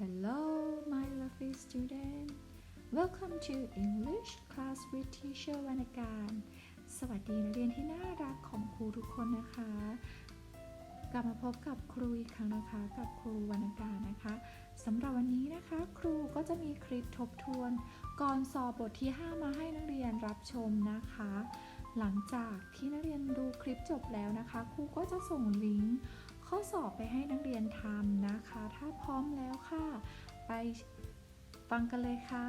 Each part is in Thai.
Hello, my lovely student. Welcome to English class with teacher วรรณการ สวัสดีนักเรียนที่น่ารักของครูทุกคนนะคะ กลับมาพบกับครูอีกครั้งนะคะ กับครูวรรณการนะคะสำหรับวันนี้นะคะ ครูก็จะมีคลิปทบทวน ก่อนสอบบทที่ 5 มาให้นักเรียนรับชมนะคะ หลังจากที่นักเรียนดูคลิปจบแล้วนะคะ ครูก็จะส่งลิงก์ ข้อสอบไปให้นักเรียนทำนะคะ ถ้าพร้อมแล้วค่ะ ไปฟังกันเลยค่ะ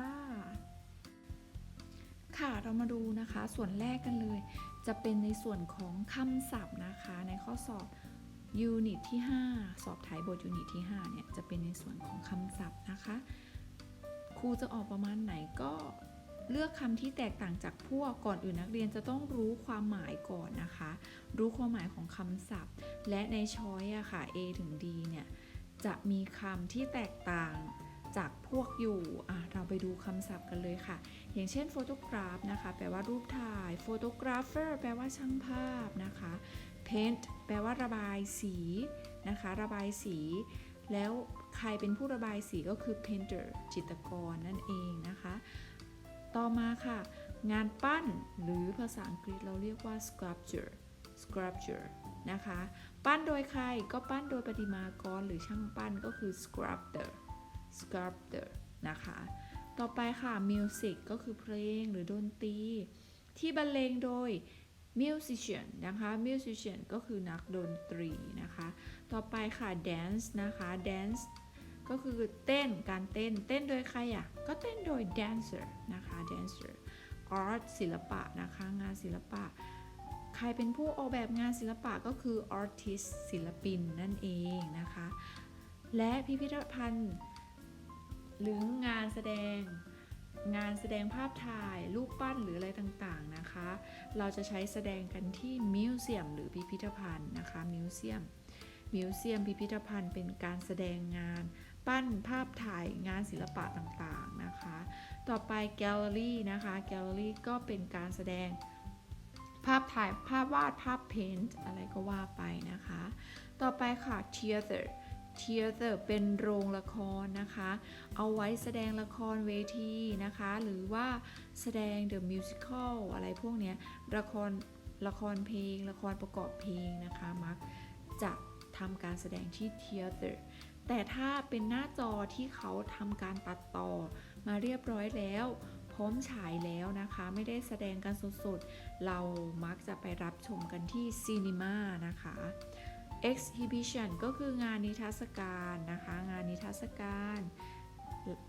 ค่ะเรามาดูนะคะ ส่วนแรกกันเลย จะเป็นในส่วนของคำศัพท์นะคะ ในข้อสอบยูนิตที่ 5 สอบถ่ายบทยูนิตที่ 5 เนี่ย จะเป็นในส่วนของคำศัพท์นะคะ ครูจะออกประมาณไหนก็ เลือกคำที่แตกต่างจากพวกก่อนอื่นนักเรียนจะต้องรู้ความหมายก่อนนะคะ รู้ความหมายของคำศัพท์ และในช้อยอะค่ะ A ถึง D เนี่ยจะมีคำที่แตกต่างจากพวกอยู่อะเราไปดูคำศัพท์กันเลยค่ะ อย่างเช่น photograph นะคะ แปลว่ารูปถ่าย photographer แปลว่าช่างภาพนะคะ paint แปลว่าระบายสีนะคะ ระบายสี แล้วใครเป็นผู้ระบายสีก็คือ painter จิตรกรนั่นเองนะคะ ต่อมาค่ะ งานปั้นหรือภาษาอังกฤษเราเรียกว่า sculpture sculpture นะคะ ปั้นโดยใครก็ปั้นโดยประติมากรหรือช่างปั้นก็คือ sculptor sculptor นะคะ ต่อไปค่ะ music ก็คือเพลงหรือดนตรี ที่บรรเลงโดย musician นะคะ musician ก็คือนักดนตรีนะคะ ต่อไปค่ะ dance นะคะ dance ก็คือเต้นการเต้น เต้นโดยใครอะ ก็เต้นโดย dancer นะคะ dancer art ศิลปะนะคะ งานศิลปะ ใครเป็นผู้ออกแบบงานศิลปะก็คือ artist ศิลปินนั่นเองนะคะ และพิพิธภัณฑ์ หรืองานแสดง งานแสดงภาพถ่าย รูปปั้นหรืออะไรต่างๆนะคะ เราจะใช้แสดงกันที่มิวเซียมหรือพิพิธภัณฑ์นะคะ มิวเซียมมิวเซียมพิพิธภัณฑ์เป็นการแสดงงาน ปั้นภาพถ่ายงานศิลปะต่างๆนะคะ ต่อไปแกลเลอรี่นะคะแกลเลอรี่ก็เป็นการแสดงภาพถ่ายภาพวาดภาพเพนท์อะไรก็ว่าไปนะคะ ต่อไปค่ะ theater theater เป็นโรงละครนะคะ เอาไว้แสดงละครเวทีนะคะ หรือว่าแสดง the musical อะไรพวกเนี้ยละครละครเพลง ละครประกอบเพลงนะคะ มักจะทำการแสดงที่ theater แต่ถ้าเป็นหน้าจอที่เขาทำการตัดต่อ มาเรียบร้อยแล้ว พร้อมฉายแล้วนะคะ ไม่ได้แสดงกันสดๆ เรามักจะไปรับชมกันที่ซีนีมานะคะ exhibition ก็คืองานนิทรรศการนะคะ งานนิทรรศการ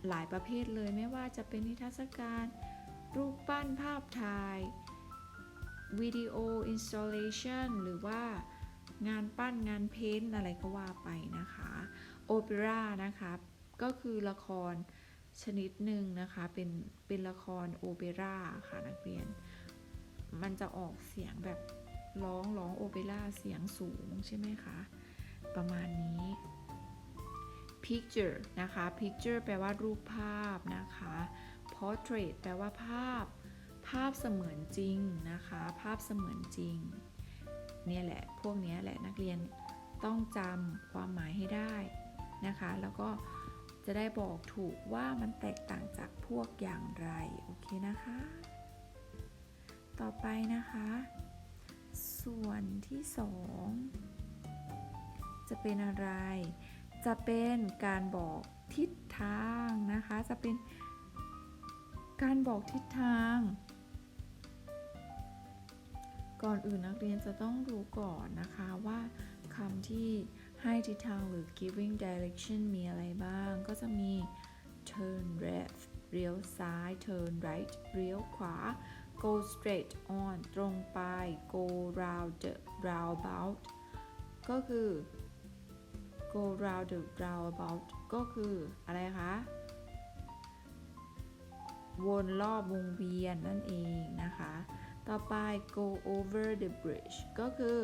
หลายประเภทเลยไม่ว่าจะเป็นนิทรรศการ รูปปั้นภาพถ่ายวิดีโอ installation หรือว่างานปั้นงานเพ้นท์อะไรก็ว่าไปนะคะ เปร่านะคะก็คือละครชนิดหนึ่งนะคะเป็นเป็นละครโอเปร่าค่ะนักเรียน มันจะออกเสียงแบบร้องร้องโอเปร่าเสียงสูงใช่ไหมคะประมาณนี้ picture นะคะ picture แปลว่ารูปภาพนะคะ portrait แปลว่าภาพ ภาพเสมือนจริงนะคะ ภาพเสมือนจริง เนี่ยแหละ พวกนี้แหละนักเรียนต้องจำความหมายให้ได้ นะคะ แล้วก็จะได้บอกถูกว่ามันแตกต่างจากพวกอย่างไร โอเคนะคะ ต่อไปนะคะ ส่วนที่สองจะเป็นอะไร จะเป็นการบอกทิศทางนะคะ จะเป็นการบอกทิศทาง ก่อนอื่นนักเรียนจะต้องรู้ก่อนนะคะว่าคำที่ ให้ทิศทางหรือ giving direction มีอะไรบ้าง ก็จะมี turn left เลี้ยวซ้าย turn right เลี้ยวขวา go straight on ตรงไป go round the roundabout ก็คือ go round the roundabout ก็คืออะไรคะ วนรอบวงเวียนนั่นเองนะคะ ต่อไป go over the bridge ก็คือ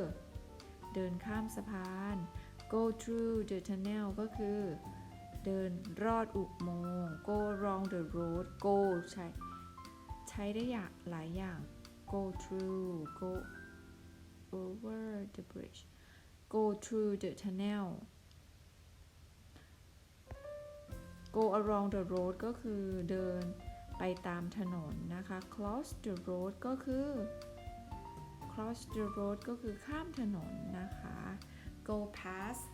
เดินข้ามสะพาน go through the tunnel ก็คือ เดินรอดอุโมงค์ go along the road go ใช้ใช้ได้อย่างหลายอย่าง go through go over the bridge go through the tunnel go along the road ก็คือเดินไปตามถนนนะคะ cross the road ก็คือ cross the road ก็คือข้ามถนนนะคะ go past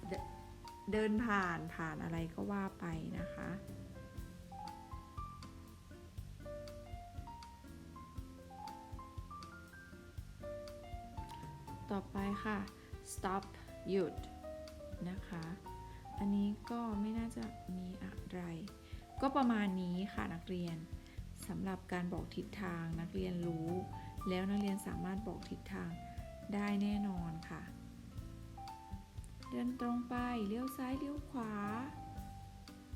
เดินผ่านผ่านอะไรก็ว่าไปนะคะ ต่อไปค่ะ stop หยุดนะคะ อันนี้ก็ไม่น่าจะมีอะไร ก็ประมาณนี้ค่ะนักเรียนสำหรับการบอกทิศทางนักเรียนรู้ แล้วนักเรียนสามารถบอกทิศทางได้แน่นอนค่ะ เดินตรงไปเลี้ยวซ้ายเลี้ยวขวา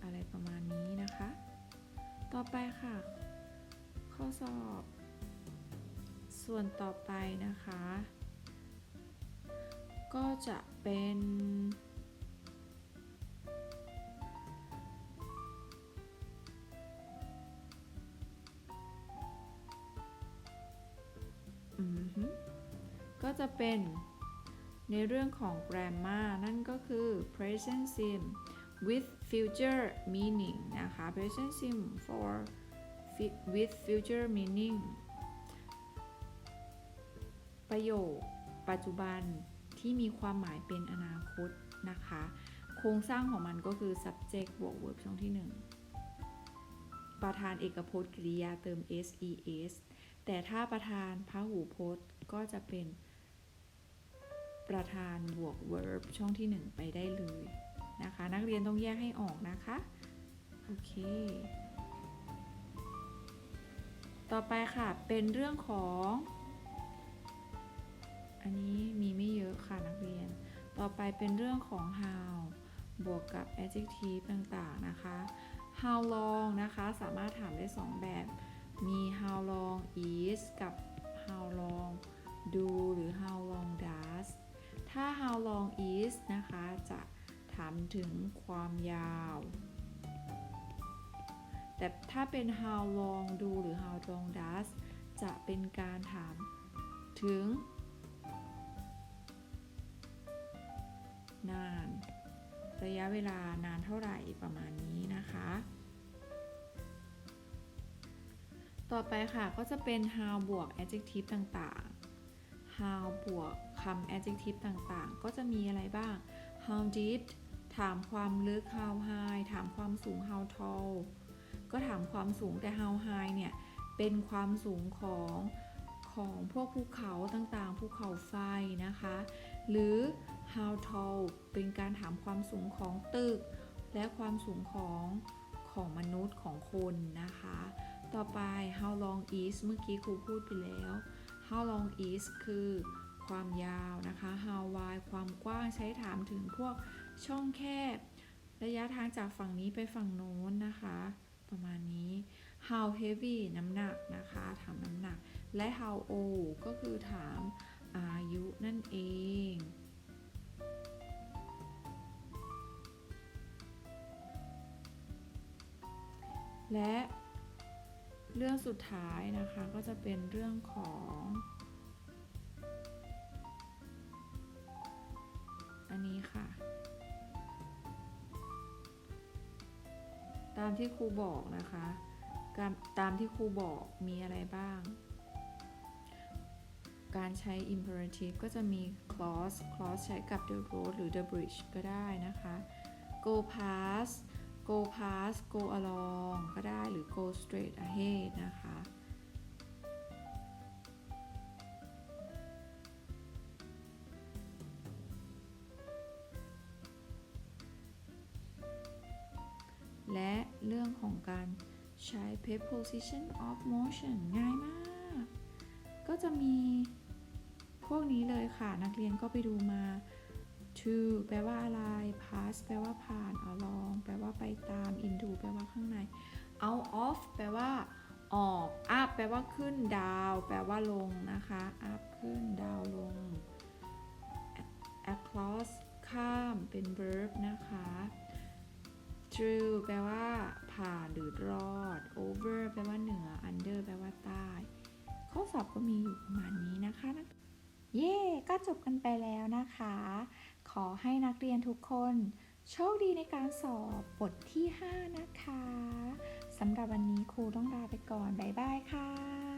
อะไรประมาณนี้นะคะ ต่อไปค่ะ ข้อสอบ ส่วนต่อไปนะคะ ก็จะเป็นอือฮึก็จะเป็น ในเรื่องของ grammar นั่นก็คือ present sim with future meaning นะคะ present sim for fi- with future meaning ประโยคปัจจุบันที่มีความหมายเป็นอนาคตนะคะ โครงสร้างของมันก็คือ subject บวก verb ช่องที่ 1 ประธานเอกพจน์กริยาเติม ses แต่ถ้าประธานพหูพจน์ก็จะเป็น ประธานบวก verb ช่องที่ 1 ไปได้เลยนะคะ นักเรียนต้องแยกให้ออกนะคะ โอเค ต่อไปค่ะเป็นเรื่องของ อันนี้มีไม่เยอะค่ะนักเรียน ต่อไปเป็นเรื่องของ how บวกกับ adjective ต่างๆนะคะ how long นะคะสามารถถามได้ 2 แบบ มี how long is กับ how long do หรือ how long does ถ้า how long is นะคะ จะถามถึงความยาว แต่ถ้าเป็น how long do หรือ how long does จะเป็นการถามถึง นาน ระยะเวลานานเท่าไหร่ประมาณนี้นะคะ ต่อไปค่ะก็จะเป็น how บวก adjective ต่างๆ how บวกำ adjective ต่างๆ ก็จะมีอะไรบ้าง how deep ถามความลึก how high ถามความสูง how tall ก็ถามความสูงแต่ how high เนี่ย เป็นความสูงของของพวกภูเขาต่างๆ ภูเขาไฟนะคะ หรือ how tall เป็นการถามความสูงของตึก และความสูงของของมนุษย์ของคนนะคะ ต่อไป how long is เมื่อกี้ครูพูดไปแล้ว how long is คือ ความยาวนะคะ how wide ความกว้างใช้ถามถึงพวกช่องแคบ ระยะทางจากฝั่งนี้ไปฝั่งโน้นนะคะ ประมาณนี้ how heavy น้ำหนักนะคะ ถามน้ำหนัก และ how old ก็คือถามอายุนั่นเองและเรื่องสุดท้ายนะคะก็จะเป็นเรื่องของ นนี้ค่ะตามที่ครูบอกนะคะการตามที่ครูบอกมีอะไรบ้าง การใช้ imperative ก็จะมี clause clause ใช้กับ the road หรือ the bridge ก็ได้นะคะ go past go past go along ก็ได้หรือ go straight ahead นะคะ เรื่องของการใช้ preposition of motion ง่ายมาก ก็จะมีพวกนี้เลยค่ะ นักเรียนก็ไปดูมา to แปลว่าอะไร pass แปลว่าผ่าน along แปลว่าไปตาม into แปลว่าข้างใน out of แปลว่าออก up แปลว่าขึ้น down แปลว่าลงนะคะ up ขึ้น down ลง across ข้ามเป็น verb นะคะ through แปลว่า ผ่านหรือรอด over แปลว่าเหนือ under แปลว่าใต้ ข้อสอบก็มีอยู่ประมาณนี้นะคะเย่ก็จบกันไปแล้วนะคะ ขอให้นักเรียนทุกคน โชคดีในการสอบบทที่ 5 นะคะสำหรับวันนี้ครูต้องลาไปก่อน บ๊ายบายค่ะ